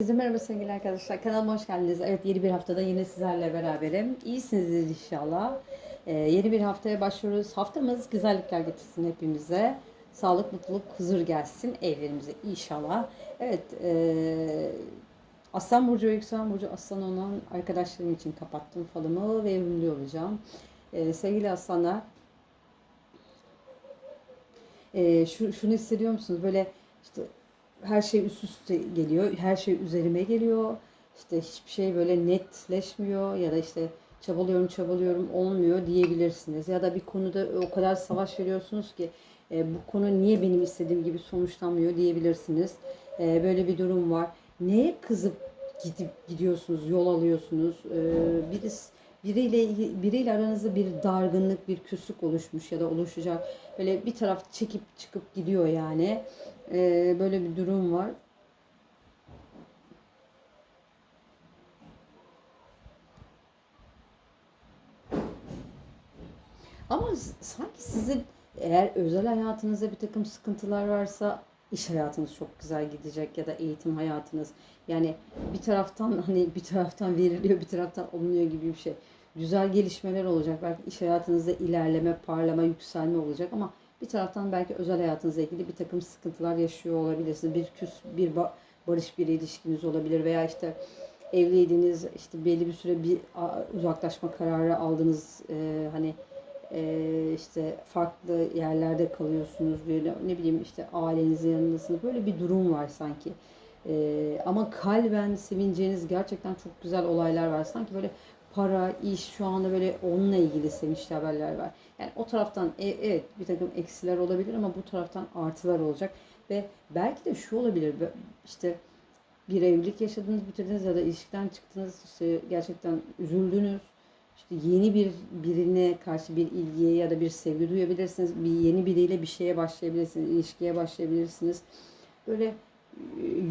Herkese merhaba sevgili arkadaşlar. Kanalıma hoş geldiniz. Evet yeni bir haftada yine sizlerle beraberim. İyisinizdir inşallah. Ee, yeni bir haftaya başlıyoruz. Haftamız güzellikler getirsin hepimize. Sağlık, mutluluk, huzur gelsin evlerimize inşallah. Evet ee, Aslan Burcu Yükselen Burcu Aslan olan arkadaşlarım için kapattım falımı ve yorumluyor olacağım. Ee, sevgili aslanlar ee, şu, şunu hissediyor musunuz? Böyle işte her şey üst üste geliyor. Her şey üzerime geliyor. İşte hiçbir şey böyle netleşmiyor ya da işte çabalıyorum çabalıyorum olmuyor diyebilirsiniz. Ya da bir konuda o kadar savaş veriyorsunuz ki e, bu konu niye benim istediğim gibi sonuçlanmıyor diyebilirsiniz. E, böyle bir durum var. Neye kızıp gidip gidiyorsunuz, yol alıyorsunuz? E, birisi biriyle biriyle aranızda bir dargınlık, bir küslük oluşmuş ya da oluşacak. Böyle bir taraf çekip çıkıp gidiyor yani. Ee, böyle bir durum var. Ama sanki sizin eğer özel hayatınızda bir takım sıkıntılar varsa iş hayatınız çok güzel gidecek ya da eğitim hayatınız. Yani bir taraftan hani bir taraftan veriliyor bir taraftan alınıyor gibi bir şey. Güzel gelişmeler olacak. Belki iş hayatınızda ilerleme, parlama, yükselme olacak ama bir taraftan belki özel hayatınızla ilgili bir takım sıkıntılar yaşıyor olabilirsiniz. Bir küs, bir ba- barış bir ilişkiniz olabilir veya işte evliydiniz işte belli bir süre bir uzaklaşma kararı aldınız Ee, hani e, işte farklı yerlerde kalıyorsunuz böyle ne bileyim işte ailenizin yanındasınız böyle bir durum var sanki. Ee, ama kalben sevineceğiniz gerçekten çok güzel olaylar var. Sanki böyle para, iş şu anda böyle onunla ilgili sevinçli haberler var. Yani o taraftan e, evet bir takım eksiler olabilir ama bu taraftan artılar olacak. Ve belki de şu olabilir işte bir evlilik yaşadınız bitirdiniz ya da ilişkiden çıktınız işte gerçekten üzüldünüz. İşte yeni bir birine karşı bir ilgiye ya da bir sevgi duyabilirsiniz. Bir yeni biriyle bir şeye başlayabilirsiniz, ilişkiye başlayabilirsiniz. Böyle e,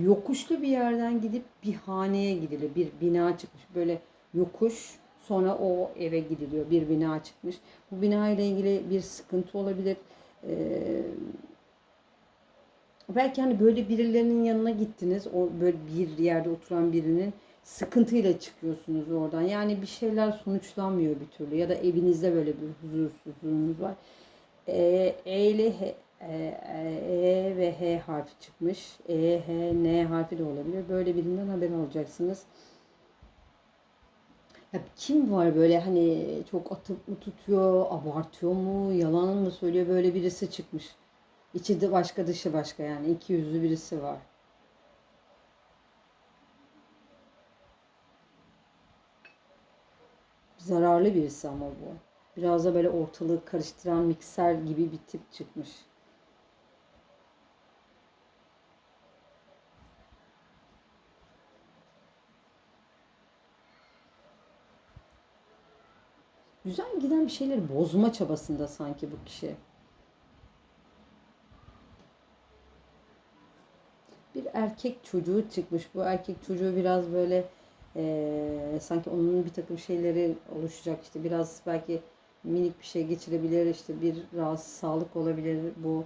yokuşlu bir yerden gidip bir haneye gidilir. Bir bina çıkmış. Böyle yokuş sonra o eve gidiliyor. Bir bina çıkmış. Bu bina ile ilgili bir sıkıntı olabilir. Ee, belki hani böyle birilerinin yanına gittiniz. O böyle bir yerde oturan birinin sıkıntıyla çıkıyorsunuz oradan. Yani bir şeyler sonuçlanmıyor bir türlü. Ya da evinizde böyle bir huzursuzluğunuz var. E, e ile H, e, e ve H harfi çıkmış. E, H, N harfi de olabilir. Böyle birinden haber alacaksınız. Ya kim var böyle hani çok atıp mı tutuyor, abartıyor mu, yalan mı söylüyor böyle birisi çıkmış. İçi de başka dışı başka yani iki yüzlü birisi var. Zararlı birisi ama bu. Biraz da böyle ortalığı karıştıran mikser gibi bir tip çıkmış. Güzel giden bir şeyleri bozma çabasında sanki bu kişi. Bir erkek çocuğu çıkmış. Bu erkek çocuğu biraz böyle eee, sanki onun bir takım şeyleri oluşacak. İşte biraz belki minik bir şey geçirebilir. işte bir rahatsız sağlık olabilir bu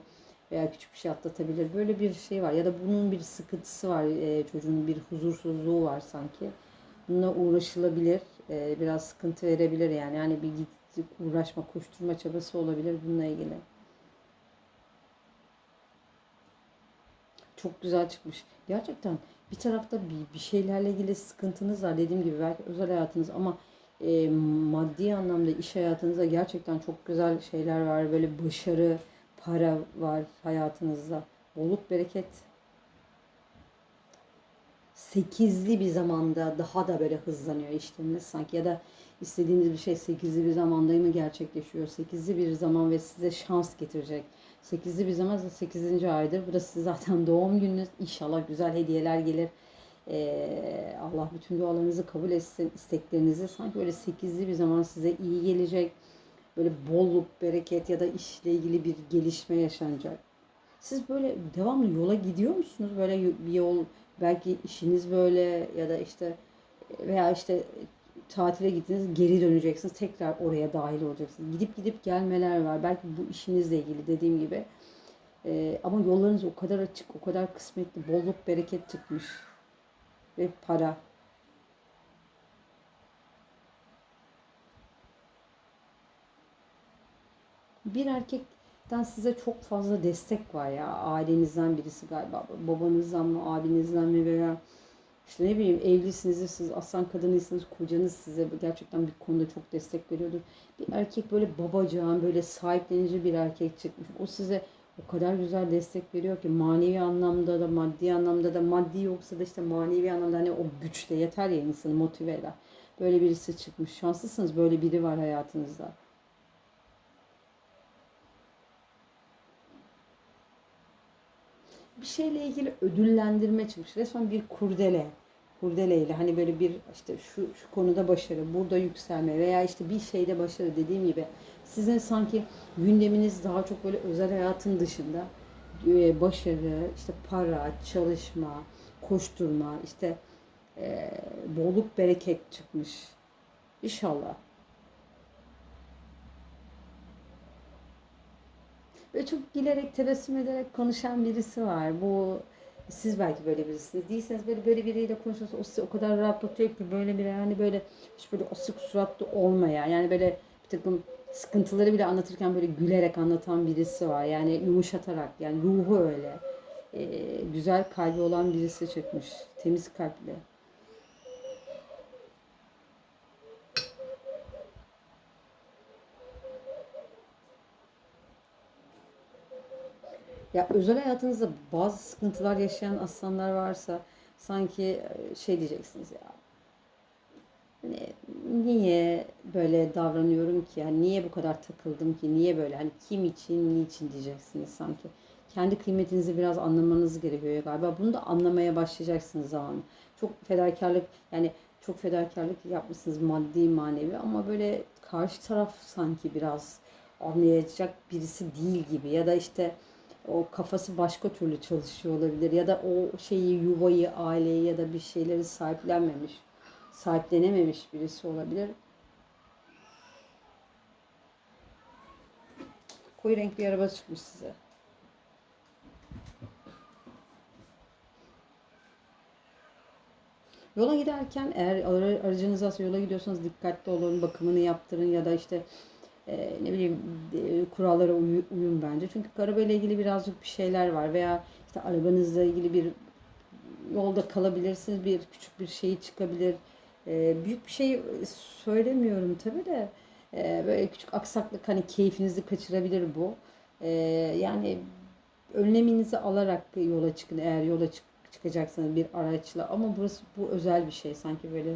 veya küçük bir şey atlatabilir. Böyle bir şey var. Ya da bunun bir sıkıntısı var. eee, çocuğun bir huzursuzluğu var sanki. Bununla uğraşılabilir. eee, biraz sıkıntı verebilir yani. Yani bir uğraşma, koşturma çabası olabilir bununla ilgili. Çok güzel çıkmış. Gerçekten bir tarafta bir, bir şeylerle ilgili sıkıntınız var. Dediğim gibi belki özel hayatınız ama e, maddi anlamda iş hayatınızda gerçekten çok güzel şeyler var. Böyle başarı, para var hayatınızda. Bolluk, bereket. Sekizli bir zamanda daha da böyle hızlanıyor işleriniz sanki ya da istediğiniz bir şey sekizli bir zamanda mı gerçekleşiyor? Sekizli bir zaman ve size şans getirecek. Sekizli bir zaman sekizinci aydır. Bu da size zaten doğum gününüz. İnşallah güzel hediyeler gelir. Ee, Allah bütün dualarınızı kabul etsin, isteklerinizi. Sanki böyle sekizli bir zaman size iyi gelecek. Böyle bolluk, bereket ya da işle ilgili bir gelişme yaşanacak. Siz böyle devamlı yola gidiyor musunuz? Böyle bir yol belki işiniz böyle ya da işte veya işte tatile gittiniz geri döneceksiniz. Tekrar oraya dahil olacaksınız. Gidip gidip gelmeler var. Belki bu işinizle ilgili dediğim gibi. Ee, ama yollarınız o kadar açık, o kadar kısmetli, bolluk, bereket çıkmış. ve para. Bir erkekten size çok fazla destek var ya. Ailenizden birisi galiba. Babanızdan mı, abinizden mi veya işte ne bileyim evlisiniz, siz aslan kadınıysanız kocanız size gerçekten bir konuda çok destek veriyordur. Bir erkek böyle babacığın, böyle sahiplenici bir erkek çıkmış. O size o kadar güzel destek veriyor ki manevi anlamda da maddi anlamda da maddi yoksa da işte manevi anlamda hani o güçte yeter ya insanı motive eder. Böyle birisi çıkmış. Şanslısınız böyle biri var hayatınızda. bir şeyle ilgili ödüllendirme çıkmış. Resmen bir kurdele. Kurdeleyle hani böyle bir işte şu, şu konuda başarı, burada yükselme veya işte bir şeyde başarı dediğim gibi sizin sanki gündeminiz daha çok böyle özel hayatın dışında e, başarı, işte para, çalışma, koşturma, işte e, bolluk bereket çıkmış. İnşallah. Ve çok gülerek, tebessüm ederek konuşan birisi var. Bu siz belki böyle birisiniz. Değilseniz böyle böyle biriyle konuşuyorsa o sizi o kadar rahatlatıyor ki böyle bir yani böyle hiç böyle asık suratlı olmayan yani böyle bir takım sıkıntıları bile anlatırken böyle gülerek anlatan birisi var. Yani yumuşatarak yani ruhu öyle. Ee, güzel kalbi olan birisi çıkmış. Temiz kalpli. Ya özel hayatınızda bazı sıkıntılar yaşayan aslanlar varsa sanki e, şey diyeceksiniz ya. Hani niye böyle davranıyorum ki? Yani niye bu kadar takıldım ki? Niye böyle? Hani kim için, niçin diyeceksiniz sanki. Kendi kıymetinizi biraz anlamanız gerekiyor galiba. Bunu da anlamaya başlayacaksınız zaman. Çok fedakarlık yani çok fedakarlık yapmışsınız maddi manevi ama böyle karşı taraf sanki biraz anlayacak birisi değil gibi ya da işte o kafası başka türlü çalışıyor olabilir ya da o şeyi yuvayı, aileyi ya da bir şeyleri sahiplenmemiş, sahiplenememiş birisi olabilir. Koyu renk bir araba çıkmış size. Yola giderken eğer aracınız varsa yola gidiyorsanız dikkatli olun, bakımını yaptırın ya da işte e, ne bileyim kurallara uy, uyun bence. Çünkü arabayla ilgili birazcık bir şeyler var veya işte arabanızla ilgili bir yolda kalabilirsiniz. Bir küçük bir şey çıkabilir. E, büyük bir şey söylemiyorum tabii de e, böyle küçük aksaklık hani keyfinizi kaçırabilir bu. Yani önleminizi alarak yola çıkın eğer yola çık çıkacaksanız bir araçla ama burası bu özel bir şey sanki böyle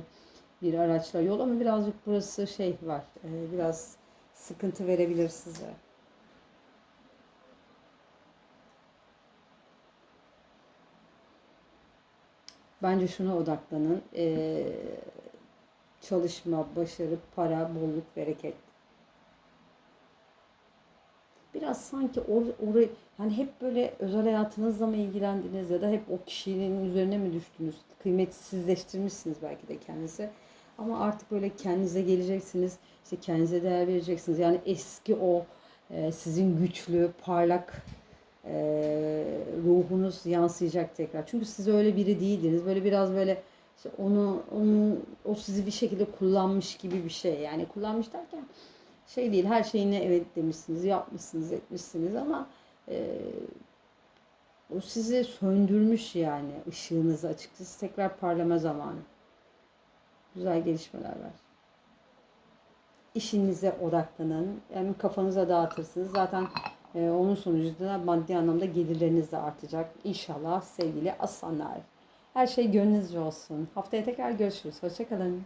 bir araçla yol ama birazcık burası şey var e, biraz sıkıntı verebilir size. Bence şuna odaklanın. Ee, çalışma, başarı, para, bolluk, bereket. Biraz sanki or, orayı yani hep böyle özel hayatınızla mı ilgilendiniz ya da hep o kişinin üzerine mi düştünüz? Kıymetsizleştirmişsiniz belki de kendinizi. Ama artık böyle kendinize geleceksiniz. İşte kendinize değer vereceksiniz. Yani eski o e, sizin güçlü, parlak e, ruhunuz yansıyacak tekrar. Çünkü siz öyle biri değildiniz. Böyle biraz böyle işte onu, onu o sizi bir şekilde kullanmış gibi bir şey. Yani kullanmış derken şey değil her şeyine evet demişsiniz, yapmışsınız, etmişsiniz ama e, o sizi söndürmüş yani ışığınızı açıkçası tekrar parlama zamanı. Güzel gelişmeler var. İşinize odaklanın. Yani kafanıza dağıtırsınız. Zaten e, onun sonucunda maddi anlamda gelirleriniz de artacak. İnşallah sevgili aslanlar. Her şey gönlünüzce olsun. Haftaya tekrar görüşürüz. Hoşçakalın.